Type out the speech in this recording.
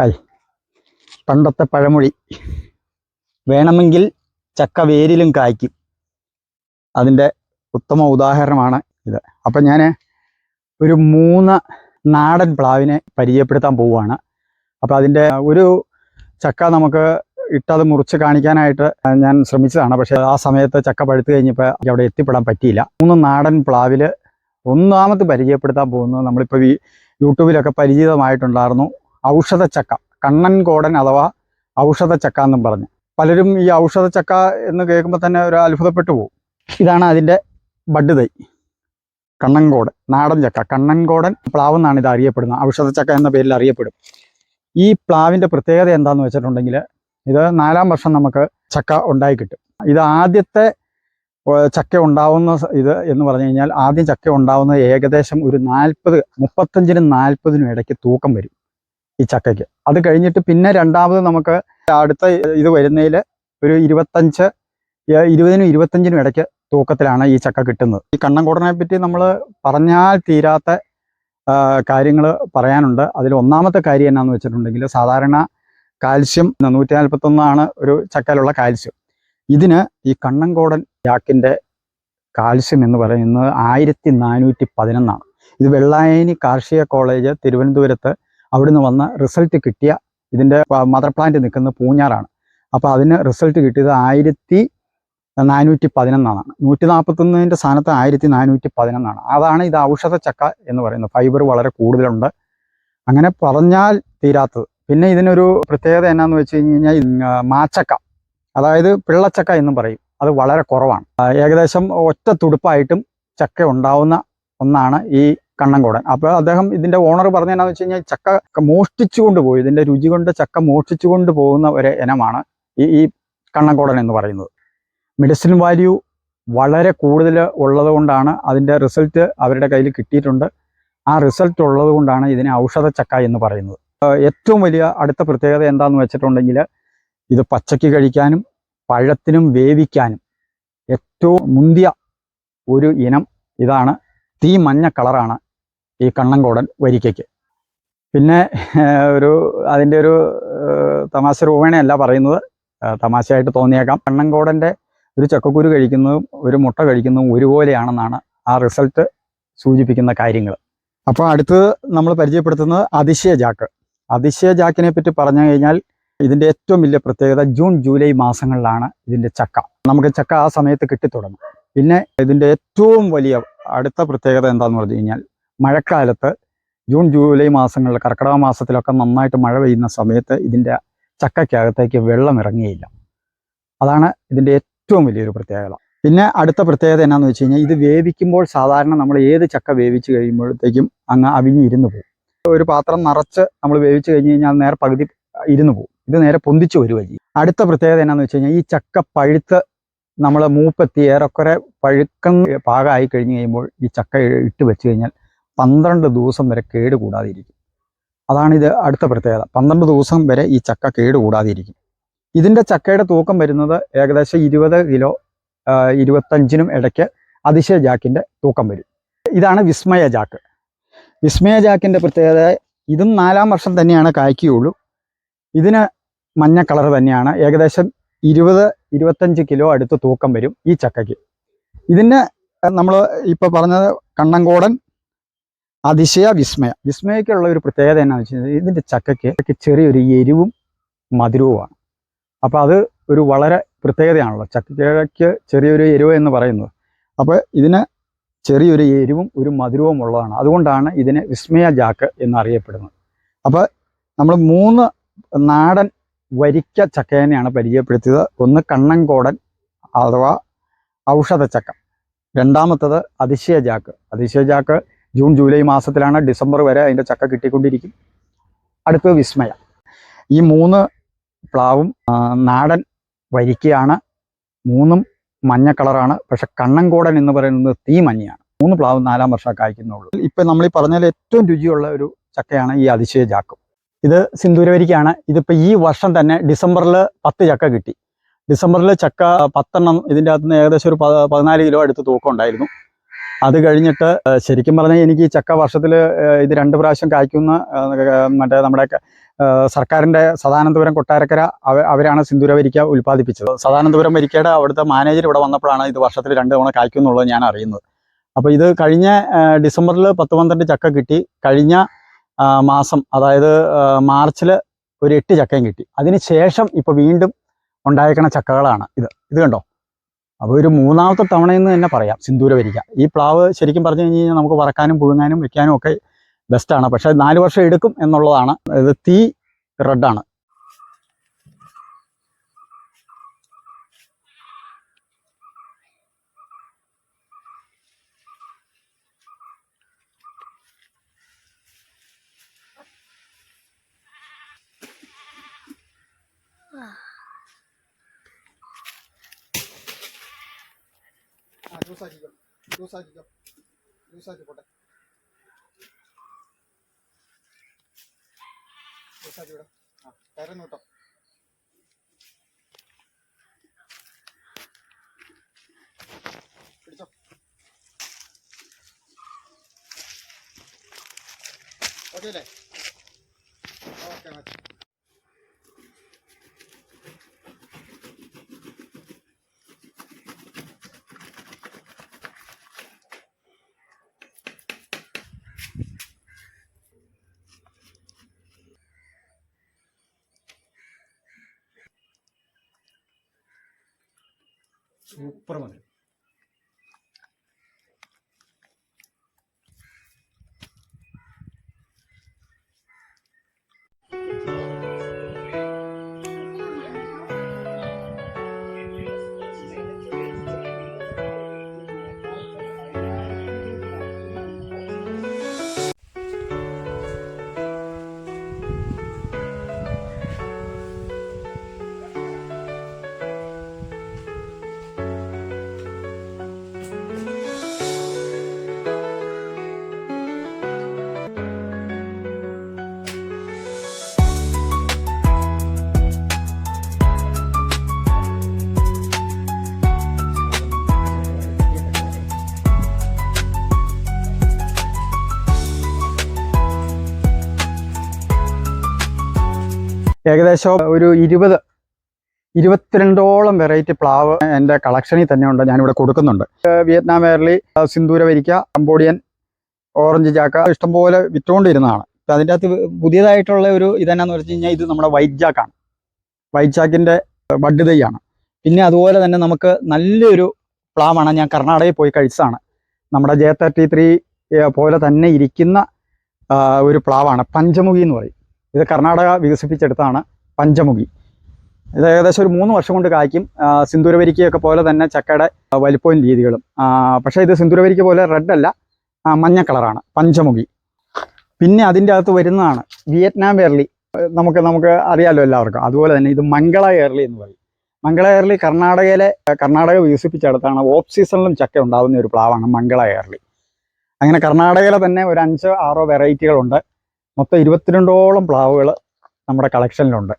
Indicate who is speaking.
Speaker 1: Hi. പണ്ടത്തെ പഴമൊഴി. വേണമെങ്കിൽ ചക്ക വേരിലും കായ്ക്കും. അതിന്റെ ഉത്തമ ഉദാഹരണമാണ് ഇത്. അപ്പം ഞാൻ ഒരു മൂന്ന് നാടൻ പ്ലാവിനെ പരിചയപ്പെടുത്താൻ പോവുകയാണ്. അപ്പോൾ അതിന്റെ ഒരു ചക്ക നമുക്ക് ഇട്ടത് മുറിച്ച് കാണിക്കാനായിട്ട് ഞാൻ ശ്രമിച്ചതാണ്. പക്ഷേ ആ സമയത്ത് ചക്ക പഴുത്തു കഴിഞ്ഞപ്പോൾ അവിടെ എത്തിപ്പെടാൻ പറ്റിയില്ല. മൂന്ന് നാടൻ പ്ലാവിൽ ഒന്നാമത് പരിചയപ്പെടുത്താൻ പോകുന്നത് നമ്മളിപ്പോൾ യൂട്യൂബിലൊക്കെ പരിചിതമായിട്ടുണ്ടായിരുന്നു. ഔഷധച്ചക്ക കണ്ണൻ കോടൻ അഥവാ ഔഷധച്ചക്ക എന്നും പറഞ്ഞു. പലരും ഈ ഔഷധച്ചക്ക എന്ന് കേൾക്കുമ്പോൾ തന്നെ ഒരു അത്ഭുതപ്പെട്ടു പോകും. ഇതാണ് അതിന്റെ ബഡ് തൈ. കണ്ണൻകോടൻ നാടൻ ചക്ക. കണ്ണൻകോടൻ പ്ലാവ് എന്നാണ് ഇത് അറിയപ്പെടുന്നത്. ഔഷധച്ചക്ക എന്ന പേരിൽ അറിയപ്പെടും. ഈ പ്ലാവിന്റെ പ്രത്യേകത എന്താണെന്ന് വെച്ചിട്ടുണ്ടെങ്കിൽ ഇത് നാലാം വർഷം നമുക്ക് ചക്ക ഉണ്ടായി കിട്ടും. ഇത് ആദ്യത്തെ ചക്ക ഉണ്ടാവുന്ന ഇത് എന്ന് പറഞ്ഞു കഴിഞ്ഞാൽ ആദ്യം ചക്ക ഉണ്ടാവുന്നത് ഏകദേശം ഒരു നാൽപ്പത് മുപ്പത്തഞ്ചിനും നാൽപ്പതിനും ഇടയ്ക്ക് തൂക്കം വരും. ഈ ചക്കയ്ക്ക്. അത് കഴിഞ്ഞിട്ട് പിന്നെ രണ്ടാമത് നമുക്ക് അടുത്ത ഇത് വരുന്നതിൽ ഒരു ഇരുപത്തഞ്ച് ഇരുപതിനും ഇരുപത്തഞ്ചിനും ഇടയ്ക്ക് തൂക്കത്തിലാണ് ഈ ചക്ക കിട്ടുന്നത്. ഈ കണ്ണൻകോടനെ പറ്റി നമ്മൾ പറഞ്ഞാൽ തീരാത്ത കാര്യങ്ങൾ പറയാനുണ്ട്. അതിൽ ഒന്നാമത്തെ കാര്യം എന്നാന്ന് വെച്ചിട്ടുണ്ടെങ്കിൽ സാധാരണ കാൽസ്യം നൂറ്റി നാൽപ്പത്തൊന്നാണ് ഒരു ചക്കയിലുള്ള കാൽസ്യം. ഇതിന് ഈ കണ്ണൻകോടൻ ജാക്കിന്റെ കാൽസ്യം എന്ന് പറയുന്നത് ആയിരത്തി നാനൂറ്റി പതിനൊന്നാണ്. ഇത് വെള്ളായനി കാർഷിക കോളേജ് തിരുവനന്തപുരത്ത് അവിടുന്ന് വന്ന് റിസൾട്ട് കിട്ടിയ ഇതിന്റെ മദർ പ്ലാന്റ് നിൽക്കുന്ന പൂഞ്ഞാറാണ്. അപ്പോൾ അതിന് റിസൾട്ട് കിട്ടിയത് ആയിരത്തി നാനൂറ്റി പതിനൊന്നാണ്. നൂറ്റി നാൽപ്പത്തൊന്നിന്റെ സ്ഥാനത്ത് ആയിരത്തി നാനൂറ്റി പതിനൊന്നാണ്. അതാണ് ഇത് ഔഷധ ചക്ക എന്ന് പറയുന്നത്. ഫൈബർ വളരെ കൂടുതലുണ്ട്. അങ്ങനെ പറഞ്ഞാൽ തീരാത്തത്. പിന്നെ ഇതിനൊരു പ്രത്യേകത എന്നാന്ന് വെച്ച് കഴിഞ്ഞ് കഴിഞ്ഞാൽ മാച്ചക്ക. അതായത് പിള്ളച്ചക്ക എന്നും പറയും. അത് വളരെ കുറവാണ്. ഏകദേശം ഒറ്റ തുടുപ്പായിട്ടും ചക്ക ഉണ്ടാവുന്ന ഒന്നാണ് ഈ കണ്ണൻകോടൻ അപ്പോൾ അദ്ദേഹം ഇതിന്റെ ഓണർ പറഞ്ഞതെന്നു വെച്ച് കഴിഞ്ഞാൽ ചക്ക മോഷ്ടിച്ചു കൊണ്ടുപോയി ഇതിന്റെ രുചി കൊണ്ട് ചക്ക മോഷ്ടിച്ചു കൊണ്ടുപോകുന്ന ഒരു ഇനമാണ് ഈ ഈ കണ്ണൻകോടൻ എന്ന് പറയുന്നത്. മെഡിസിൻ വാല്യൂ വളരെ കൂടുതൽ ഉള്ളത് കൊണ്ടാണ് അതിന്റെ റിസൾട്ട് അവരുടെ കയ്യിൽ കിട്ടിയിട്ടുണ്ട്. ആ റിസൾട്ട് ഉള്ളത് കൊണ്ടാണ് ഇതിനെ ഔഷധ ചക്ക എന്ന് പറയുന്നത്. ഏറ്റവും വലിയ അടുത്ത പ്രത്യേകത എന്താണെന്ന് വെച്ചിട്ടുണ്ടെങ്കിൽ ഇത് പച്ചയ്ക്ക് കഴിക്കാനും പഴത്തിനും വേവിക്കാനും ഏറ്റവും മുന്തിയ ഒരു ഇനം ഇതാണ്. തീ മഞ്ഞ കളറാണ്. ഈ കണ്ണൻകോടൻ വരിക്കയ്ക്ക്. പിന്നെ ഒരു അതിന്റെ ഒരു തമാശ രൂപേണയല്ല പറയുന്നത്. തമാശയായിട്ട് തോന്നിയേക്കാം. കണ്ണൻകോടന്റെ ഒരു ചക്കക്കുരു കഴിക്കുന്നതും ഒരു മുട്ട കഴിക്കുന്നതും ഒരുപോലെയാണെന്നാണ് ആ റിസൾട്ട് സൂചിപ്പിക്കുന്ന കാര്യങ്ങൾ. അപ്പോൾ അടുത്തത് നമ്മൾ പരിചയപ്പെടുത്തുന്നത് അതിശയ ജാക്ക്. അതിശയ ജാക്കിനെ പറ്റി പറഞ്ഞു കഴിഞ്ഞാൽ ഇതിന്റെ ഏറ്റവും വലിയ പ്രത്യേകത ജൂൺ ജൂലൈ മാസങ്ങളിലാണ് ഇതിന്റെ ചക്ക. നമുക്ക് ചക്ക ആ സമയത്ത് കിട്ടിത്തുടങ്ങും. പിന്നെ ഇതിന്റെ ഏറ്റവും വലിയ അടുത്ത പ്രത്യേകത എന്താണെന്ന് പറഞ്ഞു കഴിഞ്ഞാൽ മഴക്കാലത്ത് ജൂൺ ജൂലൈ മാസങ്ങളിൽ കർക്കിടക മാസത്തിലൊക്കെ നന്നായിട്ട് മഴ പെയ്യുന്ന സമയത്ത് ഇതിന്റെ ചക്കയ്ക്കകത്തേക്ക് വെള്ളം ഇറങ്ങിയില്ല. അതാണ് ഇതിന്റെ ഏറ്റവും വലിയൊരു പ്രത്യേകത. പിന്നെ അടുത്ത പ്രത്യേകത എന്നാന്ന് വെച്ച് കഴിഞ്ഞാൽ ഇത് വേവിക്കുമ്പോൾ സാധാരണ നമ്മൾ ഏത് ചക്ക വേവിച്ച് കഴിയുമ്പോഴത്തേക്കും അങ്ങ് അവിഞ്ഞിരുന്ന് പോകും. ഒരു പാത്രം നിറച്ച് നമ്മൾ വേവിച്ച് കഴിഞ്ഞ് കഴിഞ്ഞാൽ നേരെ പകുതി ഇരുന്ന് പോകും. ഇത് നേരെ പൊന്തിച്ച് വരുക അടുത്ത പ്രത്യേകത എന്നാന്ന് വെച്ച് കഴിഞ്ഞാൽ ഈ ചക്ക പഴുത്ത് നമ്മൾ മൂപ്പെത്തി ഏറെക്കുറെ പഴുക്കുന്ന പാകമായി കഴിഞ്ഞ് കഴിയുമ്പോൾ ഈ ചക്ക ഇട്ട് വെച്ച് കഴിഞ്ഞാൽ പന്ത്രണ്ട് ദിവസം വരെ കേട് കൂടാതിരിക്കും അതാണ് ഇത് അടുത്ത പ്രത്യേകത. പന്ത്രണ്ട് ദിവസം വരെ ഈ ചക്ക കേട് കൂടാതിരിക്കും ഇതിന്റെ ചക്കയുടെ തൂക്കം വരുന്നത് ഏകദേശം ഇരുപത് കിലോ ഇരുപത്തഞ്ചിനും ഇടയ്ക്ക് അതിശയ ജാക്കിന്റെ തൂക്കം വരും. ഇതാണ് വിസ്മയ ജാക്ക്. വിസ്മയ ജാക്കിന്റെ പ്രത്യേകത ഇതും നാലാം വർഷം തന്നെയാണ് കായ്ക്കുകയുള്ളൂ. ഇതിന് മഞ്ഞ കളർ തന്നെയാണ്. ഏകദേശം ഇരുപത് ഇരുപത്തഞ്ച് കിലോ അടുത്ത് തൂക്കം വരും ഈ ചക്കയ്ക്ക്. ഇതിന് നമ്മൾ ഇപ്പോൾ പറഞ്ഞത് കണ്ണങ്കോടൻ അതിശയ വിസ്മയ. വിസ്മയക്കുള്ള ഒരു പ്രത്യേകത എന്നാന്ന് വെച്ചാൽ ഇതിന്റെ ചക്കയ്ക്ക് ചെറിയൊരു എരിവും മധുരവുമാണ്. അപ്പോൾ അത് ഒരു വളരെ പ്രത്യേകതയാണല്ലോ. ചക്കയ്ക്ക് ചെറിയൊരു എരിവ് എന്ന് പറയുന്നത്. അപ്പോൾ ഇതിന് ചെറിയൊരു എരിവും ഒരു മധുരവും ഉള്ളതാണ്. അതുകൊണ്ടാണ് ഇതിനെ വിസ്മയ ജാക്ക് എന്നറിയപ്പെടുന്നത്. അപ്പോൾ നമ്മൾ മൂന്ന് നാടൻ വരിക്ക ചക്കേനെയാണ് പരിചയപ്പെടുത്തിയത്. ഒന്ന് കണ്ണൻകോടൻ അഥവാ ഔഷധ ചക്ക. രണ്ടാമത്തത് അതിശയ ജാക്ക്. അതിശയ ജാക്ക് ജൂൺ ജൂലൈ മാസത്തിലാണ് ഡിസംബർ വരെ അതിന്റെ ചക്ക കിട്ടിക്കൊണ്ടിരിക്കും. അടുത്തത് വിസ്മയ. ഈ മൂന്ന് പ്ലാവും നാടൻ വരിക്കയാണ്. മൂന്നും മഞ്ഞ കളറാണ്. പക്ഷെ കണ്ണൻകോടൻ എന്ന് പറയുന്നത് തീ മഞ്ഞയാണ്. മൂന്ന് പ്ലാവ് നാലാം വർഷം കായ്ക്കുന്നുള്ളൂ ഇപ്പം നമ്മൾ ഈ പറഞ്ഞാൽ ഏറ്റവും രുചിയുള്ള ഒരു ചക്കയാണ് ഈ അതിശയ ചാക്കും. ഇത് സിന്ദൂരവരിക്കാണ് ഇതിപ്പോൾ ഈ വർഷം തന്നെ ഡിസംബറിൽ പത്ത് ചക്ക കിട്ടി. ഡിസംബറിൽ ചക്ക പത്തെണ്ണം ഇതിന്റെ അകത്തുനിന്ന് ഏകദേശം ഒരു പതിനാല് കിലോ അടുത്ത് തൂക്കം ഉണ്ടായിരുന്നു. അത് കഴിഞ്ഞിട്ട് ശരിക്കും പറഞ്ഞാൽ എനിക്ക് ഈ ചക്ക വർഷത്തിൽ ഇത് രണ്ട് പ്രാവശ്യം കായ്ക്കുന്ന മറ്റേ നമ്മുടെ സർക്കാരിന്റെ സദാനന്തപുരം കൊട്ടാരക്കര അവ അവരാണ് സിന്ദൂര വരിക്ക ഉൽപ്പാദിപ്പിച്ചത്. സദാനന്തപുരം വരിക്കയുടെ അവിടുത്തെ മാനേജർ ഇവിടെ വന്നപ്പോഴാണ് ഇത് വർഷത്തിൽ രണ്ട് തവണ കായ്ക്കുന്നുള്ളത് ഞാൻ അറിയുന്നത്. അപ്പോൾ ഇത് കഴിഞ്ഞ ഡിസംബറിൽ പത്ത് പന്ത്രണ്ട് ചക്ക കിട്ടി. കഴിഞ്ഞ മാസം അതായത് മാർച്ചിൽ ഒരു എട്ട് ചക്കയും കിട്ടി. അതിന് ശേഷം ഇപ്പോൾ വീണ്ടും ഉണ്ടായേക്കണ ചക്കകളാണ് ഇത്. ഇത് കണ്ടോ? അപ്പോൾ ഒരു മൂന്നാമത്തെ തവണയെന്ന് തന്നെ പറയാം സിന്ദൂര വരിക. ഈ പ്ലാവ് ശരിക്കും പറഞ്ഞു കഴിഞ്ഞ് കഴിഞ്ഞാൽ നമുക്ക് വറക്കാനും പുഴുങ്ങാനും വെക്കാനും ഒക്കെ ബെസ്റ്റാണ് പക്ഷേ നാല് വർഷം എടുക്കും എന്നുള്ളതാണ്. ഇത് തീ റെഡാണ്
Speaker 2: ജ്യൂസാക്കി പോട്ടെ. ജ്യൂസാക്കി വിടാം. ആ കയറുന്നു കേട്ടോ. പിടിച്ചോ. ഓക്കെ അല്ലേ? ഓക്കെ മതി
Speaker 1: promover. ഏകദേശം ഒരു ഇരുപത് ഇരുപത്തിരണ്ടോളം വെറൈറ്റി പ്ലാവ് എന്റെ കളക്ഷനിൽ തന്നെ ഉണ്ട് ഞാനിവിടെ കൊടുക്കുന്നുണ്ട്. വിയറ്റ്നാം എയർലി സിന്ദൂര വരിക്ക കംബോഡിയൻ ഓറഞ്ച് ചാക്ക ഇഷ്ടംപോലെ വിറ്റുകൊണ്ടിരുന്നതാണ്. അതിന്റെ അകത്ത് പുതിയതായിട്ടുള്ള ഒരു ഇതെന്നാന്ന് വെച്ച് കഴിഞ്ഞാൽ ഇത് നമ്മുടെ വൈറ്റ് ജാക്കാണ് വൈറ്റ് ജാക്കിന്റെ ബഡ് പിന്നെ അതുപോലെ തന്നെ നമുക്ക് നല്ലൊരു പ്ലാവാണ് ഞാൻ കർണാടകയിൽ പോയി കഴിച്ചതാണ്. നമ്മുടെ ജെ തേർട്ടി ത്രീ പോലെ തന്നെ ഇരിക്കുന്ന ഒരു പ്ലാവാണ് പഞ്ചമുഖി എന്ന് പറയും. ഇത് കർണാടക വികസിപ്പിച്ചെടുത്താണ് പഞ്ചമുഖി. ഇത് ഏകദേശം ഒരു മൂന്ന് വർഷം കൊണ്ട് കായ്ക്കും. സിന്ദൂരവരിക്കയൊക്കെ പോലെ തന്നെ ചക്കയുടെ വലിപ്പവും രീതികളും. പക്ഷേ ഇത് സിന്ദൂരവരിക്ക പോലെ റെഡ് അല്ല മഞ്ഞ കളറാണ് പഞ്ചമുഖി. പിന്നെ അതിന്റെ അകത്ത് വരുന്നതാണ് വിയറ്റ്നാം വേർലി നമുക്ക് നമുക്ക് അറിയാലോ എല്ലാവർക്കും. അതുപോലെ തന്നെ ഇത് മംഗള എർലി എന്ന് പറയും. മംഗള എർലി കർണാടകയിലെ കർണാടക വികസിപ്പിച്ചെടുത്താണ് ഓഫ് സീസണിലും ചക്ക ഉണ്ടാകുന്ന ഒരു പ്ലാവാണ് മംഗള എർലി അങ്ങനെ കർണാടകയിലെ തന്നെ ഒരു അഞ്ചോ ആറോ വെറൈറ്റികളുണ്ട്. മൊത്തം ഇരുപത്തിരണ്ടോളം പ്ലാവുകൾ നമ്മുടെ കളക്ഷനിലുണ്ട്.